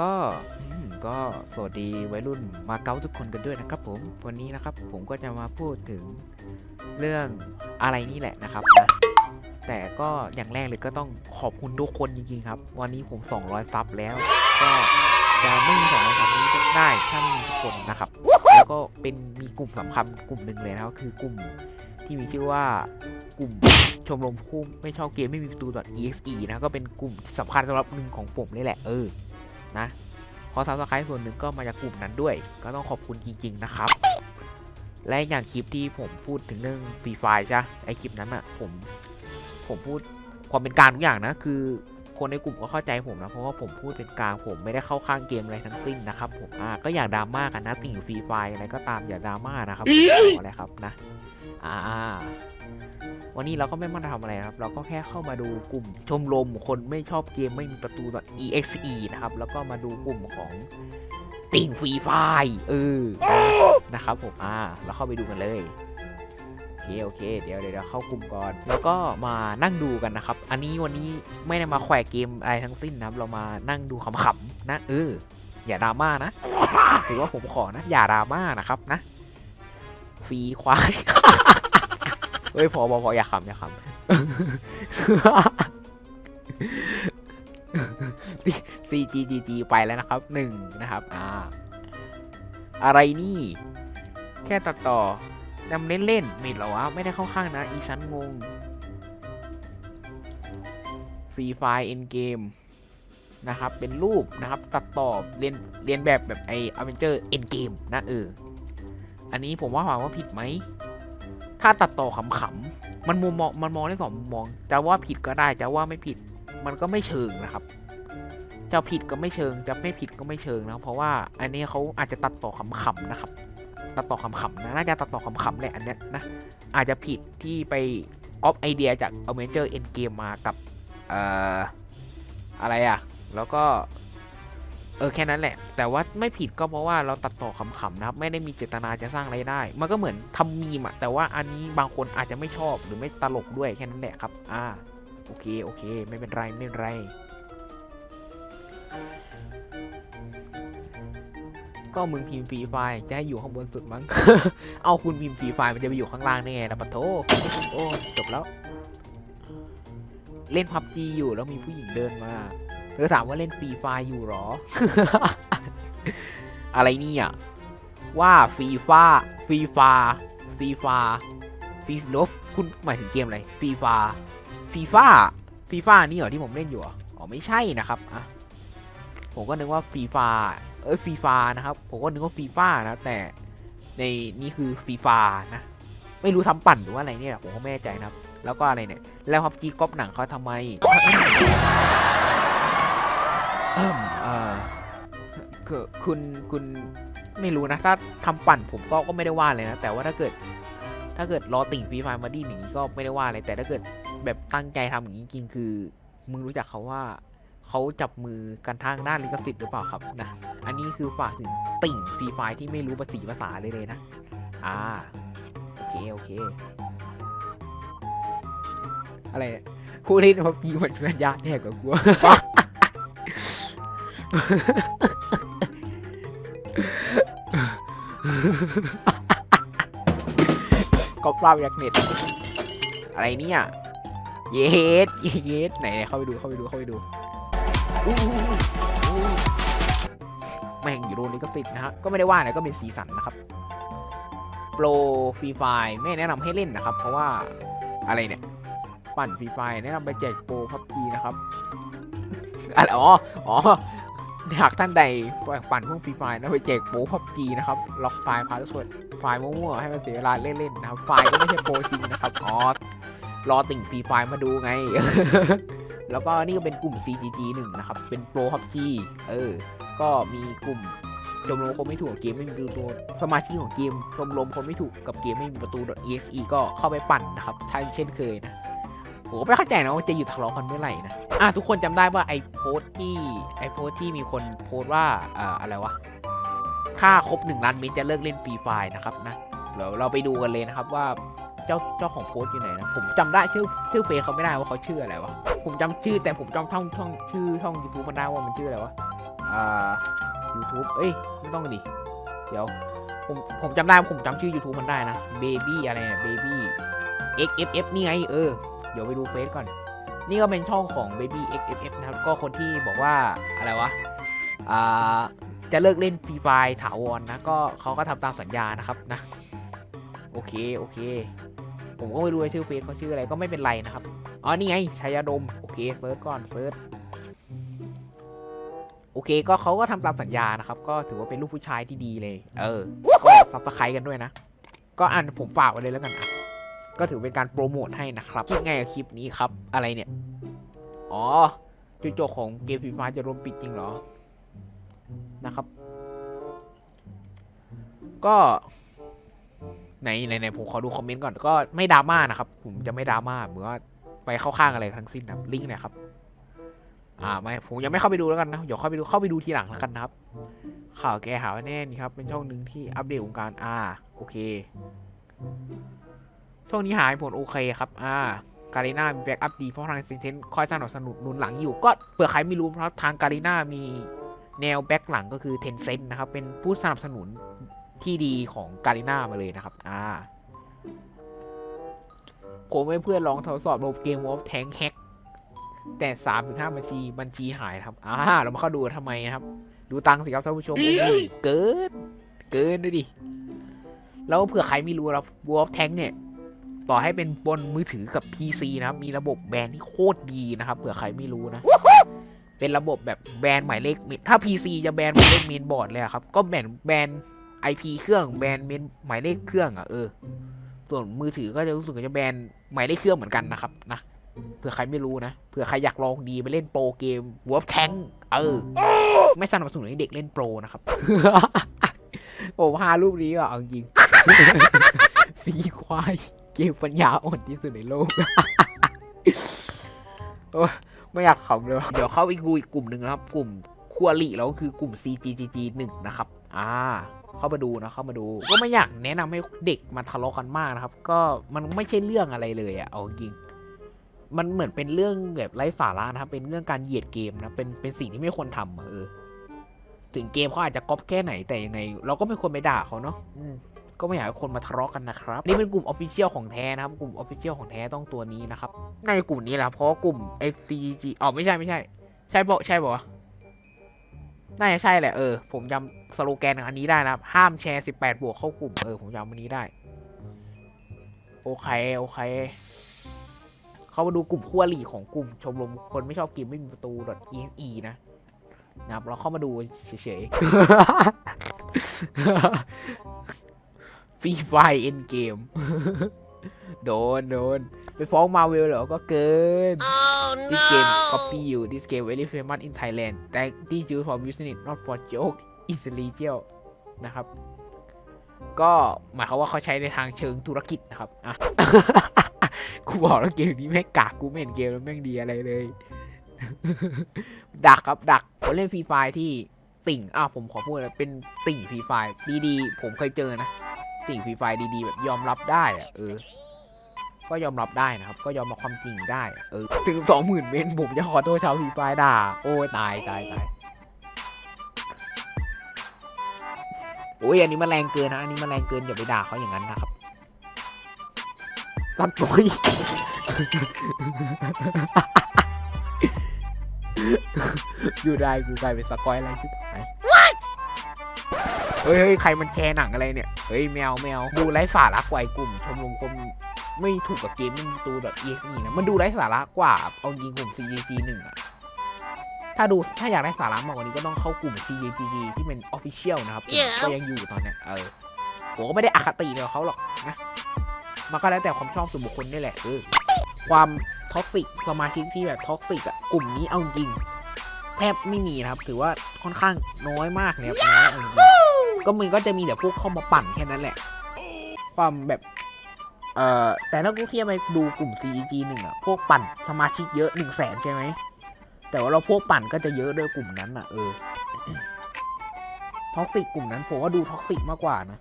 ก็ก็สวัสดีวัยรุ่นมาเก๊าทุกคนกันด้วยนะครับผมวันนี้นะครับผมก็จะมาพูดถึงเรื่องอะไรนี่แหละนะครับนะแต่ก็อย่างแรกเลยก็ต้องขอบคุณทุกคนจริงๆครับ วันนี้ผม 200 ซับแล้ว ก็จะไม่มี200ซับนี้ได้ถ้าไมมีทุกคนนะครับ แล้วก็เป็นมีกลุ่มสำคัญกลุ่มหนึ่งเลยนะครับคือกลุ่ม ที่มีชื่อว่ากลุ่มชมรมผู้ไม่ชอบเกมไม่มีประตู .exe นะก็เป็นกลุ่มที่สำคัญสำหรับหนึ่งของผมเลยแหละเออนะพราะซับสไครต์ส่วนหนึ่งก็มาจากกลุ่มนั้นด้วย ก็ต้องขอบคุณจริง ๆ นะครับ และอย่างคลิปที่ผมพูดถึงเรื่องฟรีไฟใช่ปะไอคลิปนั้นอะผมผมพูดความเป็นกลางทุกอย่างนะ คือคนในกลุ่มก็เข้าใจผมนะเพราะว่าผมพูดเป็นกลางผมไม่ได้เข้าข้างเกมอะไรทั้งสิ้นนะครับผมอ่าก็อย่าดราม่ากันนะติ่งฟรีไฟอะไรก็ตามอย่าดราม่านะครับขออะไรครับนะ อ่า วันนี้เราก็ไม่มาทำอะไรครับ เราก็แค่เข้ามาดูกลุ่มชมรมคนไม่ชอบเกมไม่มีประตู .exe นะครับ แล้วก็มาดูกลุ่มของติ่งฟรีไฟเออนะครับผมอ่าเราเข้าไปดูกันเลยโอเคโอเค เดี๋ยวเดี๋ยวเข้ากลุ่มก่อน แล้วก็มานั่งดูกันนะครับ อันนี้วันนี้ไม่ได้มาแขวะเกมอะไรทั้งสิ้นนะครับ เรามานั่งดูขำๆนะเอออย่าดราม่านะถือว่าผมขอนะ อย่าดราม่านะครับนะ รีควาย เฮ้ยพอพอพออย่าขำอย่าขำ CGGG ไปแล้วนะครับหนึ่งนะครับอ่าอะไรนี่ แค่ตัดต่อนำเล่นเล่นๆไม่เหรอวะ ไม่ได้เข้าข้างนะ อีซันงงฟรีไฟเอ็นเกมนะครับ เป็นรูปนะครับ ตัดต่อเรียนเรียนแบบแบบไออเวนเจอร์เอ็นเกมนะเออ อันนี้ผมว่าหวังว่าผิดไหม ถ้าตัดต่อขำๆ มันมุมมองมันมองได้สองมุมมอง จะว่าผิดก็ได้ จะว่าไม่ผิด มันก็ไม่เชิงนะครับ จะผิดก็ไม่เชิง จะไม่ผิดก็ไม่เชิงนะ เพราะว่าอันนี้เขาอาจจะตัดต่อขำๆนะครับ ตัดต่อขำๆนะ น่าจะตัดต่อขำๆแหละอันเนี้ยนะ อาจจะผิดที่ไปก๊อปไอเดียจาก a v e n g e r Endgame มากับ เอ่อ อะไรอะแล้วก็ ออแค่นั้นแหละ แต่ว่าไม่ผิดก็เพราะว่าเราตัดต่อขำๆนะครับ ไม่ได้มีเจตนาจะสร้างไรายได้ มันก็เหมือนทำมีมอะแต่ว่าอันนี้บางคนอาจจะไม่ชอบหรือไม่ตลกด้วยแค่นั้นแหละครับ อ่า โอเค โอเค ไม่เป็นไรไม่เป็นไร ก็มึงพิมพ์ฟรีไฟล์จะให้อยู่ข้างบนสุดมั้ง เอาคุณพิมพ์ฟรีไฟล์มันจะไปอยู่ข้างล่างได้ไงล่ะปะโถโอ้จบแล้ว เล่นพับจีอยู่แล้วมีผู้หญิงเดินมา เธอถามว่าเล่นฟรีไฟอยู่หรอ อะไรนี่ยว่าฟรีฟ้าฟรีฟาฟรีฟาฟรีลบคุณหมายถึงเกมอะไรฟรีฟาฟรีฟ้าฟีฟ้านี่เหรอที่ผมเล่นอยู่อ๋อไม่ใช่นะครับอะผมก็นึกว่าฟีฟาเอ้ยฟีฟานะครับ ผมก็นึกว่าฟีฟ้านะ แต่ในนี่คือฟีฟานะ ไม่รู้ทำปั่นหรือว่าอะไรเนี่ยผมก็ไม่แน่ใจนะครับ แล้วก็อะไรเนี่ย แล้วพับจีก๊อปหนังเขาทำไม เอิ่มเอ่อคือคุณคุณไม่รู้นะ ถ้าทำปั่นผมก็ก็ไม่ได้ว่าเลยนะ แต่ว่าถ้าเกิด ถ้าเกิดรอติ่งฟรีไฟมาดีอย่างนี้ก็ไม่ได้ว่าเลยแต่ถ้าเกิดแบบตั้งใจทำอย่างนี้จริงคือ มึงรู้จักเขาว่าเขาจับมือกันทางด้านลิขสิทธิ์หรือเปล่าครับนะ อันนี้คือฝากถึงติ่งฟรีไฟที่ไม่รู้ภาษีภาษาเลยเลยนะ อ่า โอเค โอเค อะไรผู้เล่นพับจีมันเป็นยากแน่กว่ากู ก็ปราบยักเน็ต อะไรเนี่ย เยสเยสไหนไหนเข้าไปดูเข้าไปดูเข้าไปดูแม่งอยู่โดนลิขสิทธิ์นะฮะก็ไม่ได้ว่านะก็เป็นสีสันนะครับโปรฟรีไฟไม่แนะนำให้เล่นนะครับ เพราะว่าอะไรเนี่ย ปั่นฟรีไฟแนะนำไปแจกโปรพับจีนะครับอะไรอ๋ออ๋อ หากท่านใดปั่นพวกฟรีไฟนะไปแจกโปรพับจีนะครับล็อกไฟล์พาสเวิร์ดไฟล์มั่วๆให้มันเสียเวลาเล่นๆนะครับไฟล์ก็ไม่ใช่โปรจริงนะครับอ๋อรอติ่งฟรีไฟล์มาดูไง แล้วก็นี่ก็เป็นกลุ่ม CGG 1นะครับ เป็นโปรพับจีเออ ก็มีกลุ่มชมรมคนไม่ถูกกับเกมไม่มีประตูสมาชิกของเกมชมรมคนไม่ถูกกับเกมไม่มีประตู .exe ก็เข้าไปปั่นนะครับเช่นเคยนะ ผมไม่เข้าใจนะว่าจะหยุดทะเลาะกันเมื่อไหร่นะอะทุกคนจำได้ว่าไอ้โพสที่ไอ้โพสที่มีคนโพสว่าเอ่ออะไรวะถ้าครบหนึ่งล้านเมตรจะเลิกเล่นฟรีไฟนะครับนะเดี๋ยวเราไปดูกันเลยนะครับว่าเจ้าเจ้าของโพสต์อยู่ไหนนะผมจำได้ชื่อชื่อเฟซเขาไม่ได้ว่าเขาชื่ออะไรวะผมจำชื่อแต่ผมจำช่องช่องชื่อช่องยูทูบมันได้ว่ามันชื่ออะไรวะอ่า YouTube เอ้ยไม่ต้องดิเดี๋ยวผมผมจำได้ผมจำชื่อ YouTube มันได้นะ Baby อะไรเนี่ย Baby XFF นี่ไง เออ เดี๋ยวไปดูเฟซก่อน นี่ก็เป็นช่องของ Baby XFF นะครับ ก็คนที่บอกว่าอะไรวะอ่าจะเลิกเล่นฟรีไฟถาวรนะ ก็เขาก็ทำตามสัญญานะครับนะ โอเค โอเค ผมก็ไม่รู้ชื่อเฟซเขาชื่ออะไรก็ไม่เป็นไรนะครับ อ๋อ นี่ไงชายาดม โอเคเซิร์ชก่อนเซิร์ชโอเค ก็เขาก็ทำตามสัญญานะครับ ก็ถือว่าเป็นลูกผู้ชายที่ดีเลย เออ ก็ซับสไครต์กันด้วยนะ ก็อ่านผมฝากไว้เลยแล้วกันอะ ก็ถือเป็นการโปรโมทให้นะครับคิดไงกับคลิปนี้ครับ อะไรเนี่ย อ๋อ จุดจบของเกมฟรีไฟจะโดนปิดจริงเหรอ นะครับ ก็ไหนไหนไหนผมขอดูคอมเมนต์ก่อน ก็ไม่ดราม่านะครับ ผมจะไม่ดราม่าเหมือนว่าไปเข้าข้างอะไรทั้งสิ้นนะลิงก์นะครับ อ่าไม่ผมยังไม่เข้าไปดูแล้วกันนะเดี๋ยวเข้าไปดูเข้าไปดูทีหลังแล้วกันนะครับ ข่าวแกหาว่าแน่นี่ครับ เป็นช่องหนึ่งที่อัปเดตวงการอ่าโอเค ช่วงนี้หายผลโอเคครับ อ่าการีนามีแบ็กอัพดี เพราะทางซินเทนคอยสนับสนุนหนุนหลังอยู่ ก็เผื่อใครไม่รู้เพราะทางการีนามีแนวแบ็กหลังก็คือเทนเซนนะครับ เป็นผู้สนับสนุนที่ดีของการีนามาเลยนะครับ อ่าผมให้เพื่อนลองทดสอบระบบเกมวอลแทงแฮกแต่สามถึงห้าบัญชีบัญชีหายนะครับ อ่า เรามาเข้าดูทำไมนะครับ ดูตังค์สิครับท่านผู้ชมโอ้โหเกิน เกินด้วยดิ แล้วเผื่อใครไม่รู้ครับวอลแทงเนี่ย ต่อให้เป็นบนมือถือกับ PC นะครับ มีระบบแบนที่โคตรดีนะครับเผื่อใครไม่รู้นะ เป็นระบบแบบแบนหมายเลขถ้า PC จะแบนหมายเลขเมนบอร์ดเลยอะครับ ก็แบนแบน IP เครื่องแบนเมนหมายเลขเครื่องอะเออ ส่วนมือถือก็จะรู้สึกว่าจะแบนหมายเลขเครื่องเหมือนกันนะครับนะเผื่อใครไม่รู้นะเผื่อใครอยากลองดีไปเล่นโปรเกม w o r f Tank เออ ไม่สนับสนุนให้เด็กเล่นโปรนะครับโอ้พารูปนี้อะเอาจริงฟรีควาย เกมปัญญาอ่อนที่สุดในโลก โอ้ไม่อยากขำเลยว่ะเดี๋ยวเข้าไปดูอีกกลุ่มหนึ่งนะครับ กลุ่มคัวลีแล้วก็คือกลุ่ม CGGG 1นะครับ อ่า เข้ามาดูนะ เข้ามาดู ก็ไม่อยากแนะนำให้เด็กมาทะเลาะกันมากนะครับ ก็มันไม่ใช่เรื่องอะไรเลยอะเอาจริง มันเหมือนเป็นเรื่องแบบไร้สาระนะครับ เป็นเรื่องการเหยียดเกมนะ เป็น เป็นสิ่งที่ไม่ควรทำเออ ถึงเกมเขาอาจจะก๊อปแค่ไหนแต่ยังไง เราก็ไม่ควรไปด่าเขาเนาะ ก็ไม่อยากให้คนมาทะเลาะกันนะครับนี่เป็นกลุ่มออฟฟิเชียลของแท้นะครับกลุ่มออฟฟิเชียลของแท้ต้องตัวนี้นะครับในกลุ่มนี้แหละเพราะกลุ่ม FCG อ๋อไม่ใช่ไม่ใช่ ใช่ปะใช่ปะน่าจะใช่แหละเออผมจำสโลแกนอันนี้ได้นะครับ ห้ามแชร์18บวกเข้ากลุ่มเออผมจำอันนี้ได้ โอเคโอเคเข้ามาดูกลุ่มขั้วหลีของกลุ่มชมรมคนไม่ชอบเกมไม่มีประตู .exe นะนะครับเราเข้ามาดูเฉยๆ ฟรีไฟเอ็นเกม โดนโดนไปฟ้องมาเวลเหรอ ก็เกิน This game copy you This game very famous in Thailand That this used for business not for joke is illegal นะครับ ก็หมายความว่าเขาใช้ในทางเชิงธุรกิจนะครับ อะ กูบอกแล้วเกมนี้แม่งกากกูไม่เห็นเกมแล้วแม่งดีอะไรเลย ดักครับดักผมเล่นฟรีไฟที่ติ่งอะผมขอพูดเลยเป็นติ่งฟรีไฟดีๆ ผมเคยเจอนะ ติ่งฟรีไฟดีๆแบบยอมรับได้อะเออ ก็ยอมรับได้นะครับ ก็ยอมรับความจริงได้อะเออ ถึงสองหมื่นเมนผมจะขอโทษชาวฟรีไฟด่า โอ้ยตายตายตายโอ้ยอันนี้มันแรงเกินนะ อันนี้มันแรงเกินอย่าไปด่าเขาอย่างนั้นนะครับตัดปุยอยู่ได้กูกลายเป็นสกอยอะไรชิบหาย เฮ้ยเฮ้ยใครมันแชร์หนังอะไรเนี่ย เฮ้ยแมวแมวดูไร้สาระกว่าไอ้กลุ่ม ชมรมคนไม่ถูกกับเกมไม่มีตัวแบบ e x e นะ มันดูไร้สาระกว่า เอายิงกลุ่ม CGG หนึ่งอะถ้าดูถ้าอยากได้สาระมากกว่านี้ก็ต้องเข้ากลุ่ม CGG ที่เป็น Official นะครับ Yeah. ก็ยังอยู่ตอนเนี้ยเออผมก็ไม่ได้อคติเลยกับเขาหรอกนะ มันก็แล้วแต่ความชอบส่วนบุคคลนี่แหละเออความท็อกซิกสมาชิกที่แบบท็อกซิกอะกลุ่มนี้เอาจริง แทบไม่มีนะครับ ถือว่าค่อนข้างน้อยมากเลยครับน้อยเอาจริง ก็มันก็จะมีแต่พวกเข้ามาปั่นแค่นั้นแหละ ความแบบ เอ่อ แต่ถ้ากูเทียบไปดูกลุ่ม CEG หนึ่งอะพวกปั่นสมาชิกเยอะหนึ่งแสนใช่ไหม แต่ว่าเราพวกปั่นก็จะเยอะด้วยกลุ่มนั้นอะเออ ท็อกซิกกลุ่มนั้นผมว่าดูท็อกซิกมากกว่านะ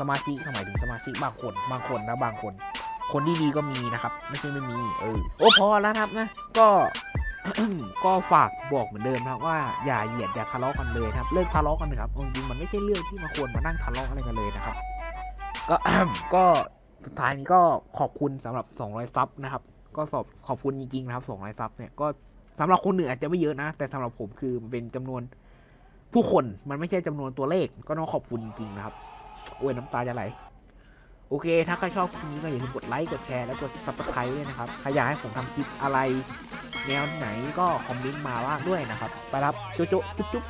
สมาชิกหมายถึงสมาชิกบางคน บางคนนะบางคน คนที่ดีก็มีนะครับ ไม่ใช่ไม่มี เออ โอ้พอแล้วครับนะ ก็ ก็ฝากบอกเหมือนเดิมนะครับว่าอย่าเหยียดอย่าทะเลาะกันเลยนะครับ เลิกทะเลาะกันนะครับจริงๆมันไม่ใช่เรื่องที่มาควรมานั่งทะเลาะอะไรกันเลยนะครับ ก็ก็สุดท้ายนี้ก็ขอบคุณสำหรับ 200 ซับนะครับ ก็สอบขอบคุณจริงๆนะครับ 200 ซับเนี่ยก็สำหรับคนอื่นอาจจะไม่เยอะนะ แต่สำหรับผมคือเป็นจำนวนผู้คนมันไม่ใช่จำนวนตัวเลข ก็ต้องขอบคุณจริงๆนะครับโอ้ยน้ำตาจะไหลโอเค ถ้าใครชอบคลิปนี้ก็อย่าลืมกดไลค์ กดแชร์ แล้วกด subscribe ด้วยนะครับ ใครอยากให้ผมทำคลิปอะไร แนวไหนก็คอมเมนต์มาว่าด้วยนะครับ ไปรับโจโจจุ๊บจุ๊บ